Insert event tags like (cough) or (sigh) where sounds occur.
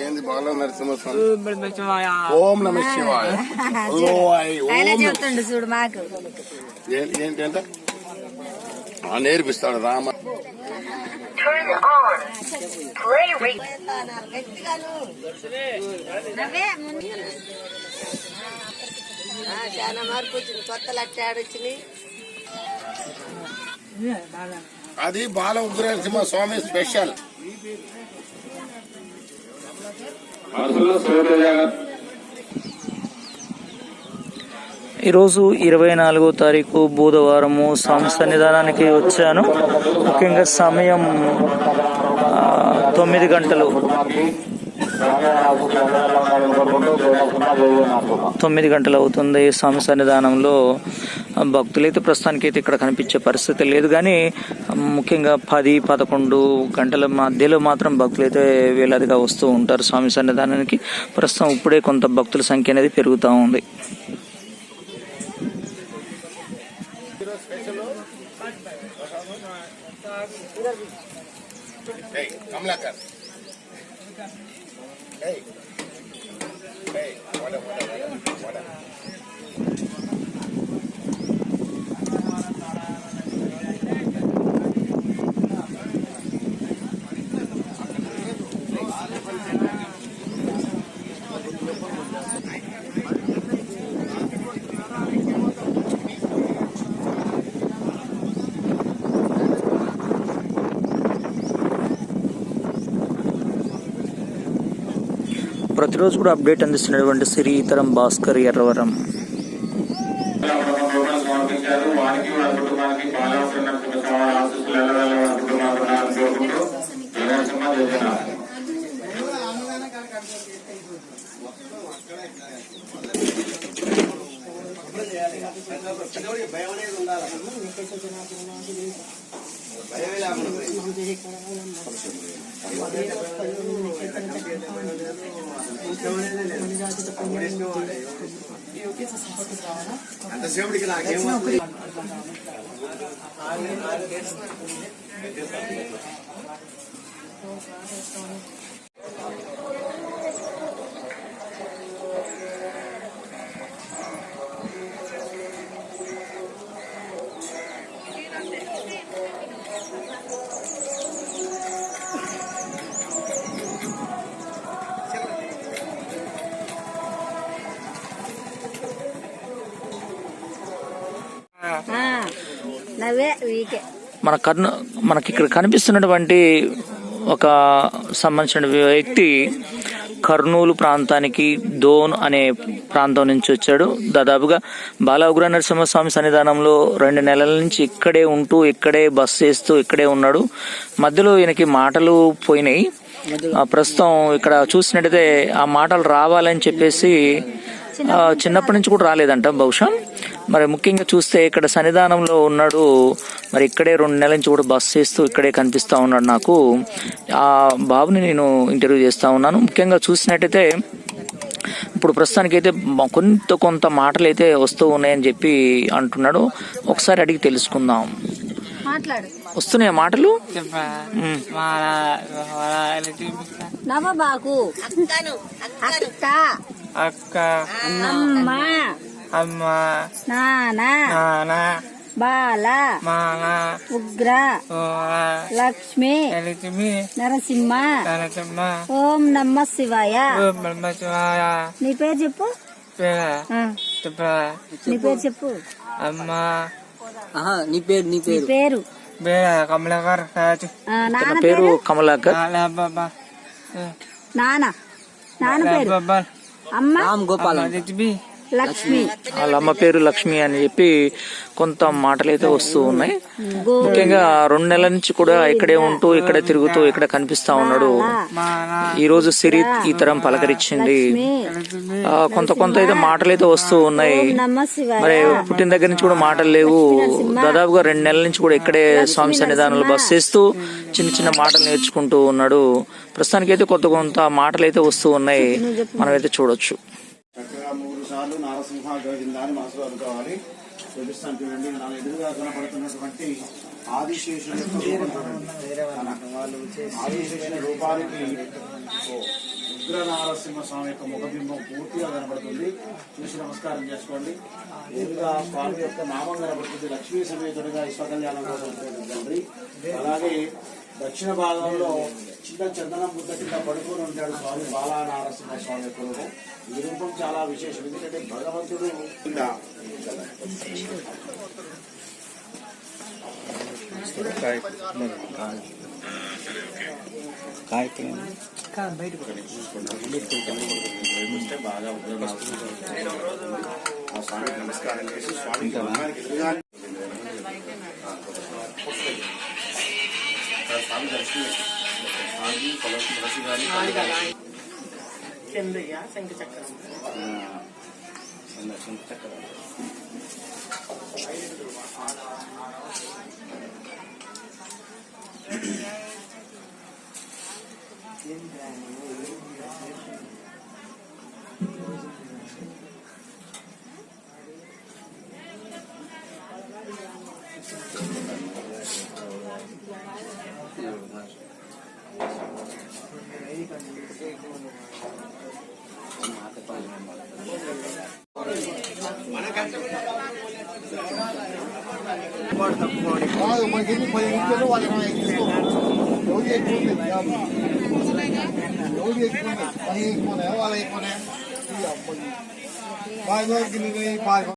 ఏంది బాల నరసింహస్వామి? ఓం నమ శివాయ. (laughs) చెప్తుండు చూడు మాకు. ఏంటి ఏంటి? అంటే ఆ, నేర్పిస్తాడు రామ. చాలా మార్పు వచ్చింది కొత్త లట్టాడు వచ్చినాయి అది బాల ఉగ్ర నరసింహ స్వామి స్పెషల్. ఈరోజు ఇరవై నాలుగో తారీఖు బుధవారము స్వామి సన్నిధానానికి వచ్చాను. ముఖ్యంగా సమయం తొమ్మిది గంటలు. తొమ్మిది గంటలు అవుతుంది స్వామి సన్నిధానంలో భక్తులైతే ప్రస్తుతానికి అయితే ఇక్కడ కనిపించే పరిస్థితి లేదు కానీ ముఖ్యంగా పది పదకొండు గంటల మధ్యలో మాత్రం భక్తులైతే వేలాదిగా వస్తూ ఉంటారు స్వామి సన్నిధానానికి ప్రస్తుతం ఇప్పుడే కొంత భక్తుల సంఖ్య అనేది పెరుగుతూ ఉంది Hey, what up, what up, what up, what up. ప్రతిరోజు కూడా అప్డేట్ అందిస్తున్నటువంటి శ్రీతరం భాస్కర్ ఎర్రవరం. సమర్పించారు లేకుండా వారి కుటుంబానికి బాలవసర నరసింహస్వామి మన కర్ణ మనకి ఇక్కడ కనిపిస్తున్నటువంటి ఒక సంబంధించిన వ్యక్తి కర్నూలు ప్రాంతానికి దోన్ అనే ప్రాంతం నుంచి వచ్చాడు. దాదాపుగా బాల ఉగ్ర నరసింహస్వామి సన్నిధానంలో రెండు నెలల నుంచి ఇక్కడే ఉంటూ ఇక్కడే బస్ చేస్తూ ఇక్కడే ఉన్నాడు. మధ్యలో ఈయనకి మాటలు పోయినాయి. ప్రస్తుతం ఇక్కడ చూసినట్టయితే ఆ మాటలు రావాలని చెప్పేసి చిన్నప్పటి నుంచి కూడా రాలేదంట బహుశా? మరి ముఖ్యంగా చూస్తే ఇక్కడ సన్నిధానంలో ఉన్నాడు మరి ఇక్కడే రెండు నెలల నుంచి కూడా బస్ చేస్తూ ఇక్కడే కనిపిస్తా ఉన్నాడు నాకు. ఆ బాబుని నేను ఇంటర్వ్యూ చేస్తా ఉన్నాను. ముఖ్యంగా చూసినట్టయితే ఇప్పుడు ప్రస్తుతానికి అయితే కొంత కొంత మాటలు అయితే వస్తూ ఉన్నాయని చెప్పి అంటున్నాడు. ఒకసారి అడిగి తెలుసుకుందాం. మాట్లాడు. వస్తున్నాయా మాటలు? బాకు అక్కను అక్క అమ్మ అమ్మ. నాన్న నాన్న బాల. మామ ఉగ్ర. లక్ష్మి. ఎలితిమి నరసింహ. నరసింహ. ఓం నమ శివాయ. ఓం బ్రహ్మశివాయ నీ పేరు చెప్పు. పేర? ఆ, చెప్ప నీ పేరు చెప్పు. అమ్మ. నీ పేరు నీ పేరు. పేరు? కమలకర్ పేరు పేరు? కమలాకర్? బాబా. నాన్న నాన్న పేరు? బాబా అమ్మ రామ్ గోపాలం దిద్బి లక్ష్మి. వాళ్ళ అమ్మ పేరు లక్ష్మి అని చెప్పి కొంత మాటలు అయితే వస్తూ ఉన్నాయి. ముఖ్యంగా రెండు నెలల నుంచి కూడా ఇక్కడే ఉంటూ ఇక్కడే తిరుగుతూ ఇక్కడ కనిపిస్తా ఉన్నాడు. ఈ రోజు సిరి ఈ తరం పలకరించింది. కొంత కొంత అయితే మాటలు అయితే వస్తూ ఉన్నాయి. మరి పుట్టిన దగ్గర నుంచి కూడా మాటలు లేవు. దాదాపుగా రెండు నెలల నుంచి కూడా ఇక్కడే స్వామి సన్నిధానంలో బస్ చేస్తూ చిన్న చిన్న మాటలు నేర్చుకుంటూ ఉన్నాడు. ప్రస్తుతానికి అయితే కొత్త కొంత మాటలు అయితే వస్తూ ఉన్నాయి. మనమైతే చూడొచ్చు. సార్లు నారసింహ గోవిందాన్ని మనసులో అనుకోవాలి చూపిస్తాను చూడండి. నా ఎదురుగా కనపడుతున్నటువంటి ఆదిశేషుని యొక్క రూపానికి ఉగ్ర నారసింహ స్వామి యొక్క ముఖబింబం పూర్తిగా కనబడుతుంది చూసి నమస్కారం చేసుకోండి. ఎదురుగా స్వామి యొక్క నామం కనబడుతుంది లక్ష్మీ సమేతుడిగా విశ్వ కళ్యాణం కోసం తండ్రి. అలాగే దక్షిణ భాగంలో చిన్న చందనం ముద్ద కింద పడుకొని ఉంటాడు స్వామి బాలా నారసింహ స్వామి యొక్క రూపం ఈ రూపం చాలా విశేషం. ఎందుకంటే భగవంతుడు బాగా ఆ స్వామికి నమస్కారం. చేసి స్వామికి మంగానికి ఎదురుగా ఇక్కడ స్వామి దర్శనం స్వామి తులసి తులసి గారి శంఖ చక్రం చక్రం మనకి ఎన్ని పది ఇంట్లో వాళ్ళకి ఎవరు ఎక్కువ ఉంది జాబ్ ఎవరు ఎక్కువ ఉంది పని ఎక్కువ వాళ్ళ ఎక్కువ బాగా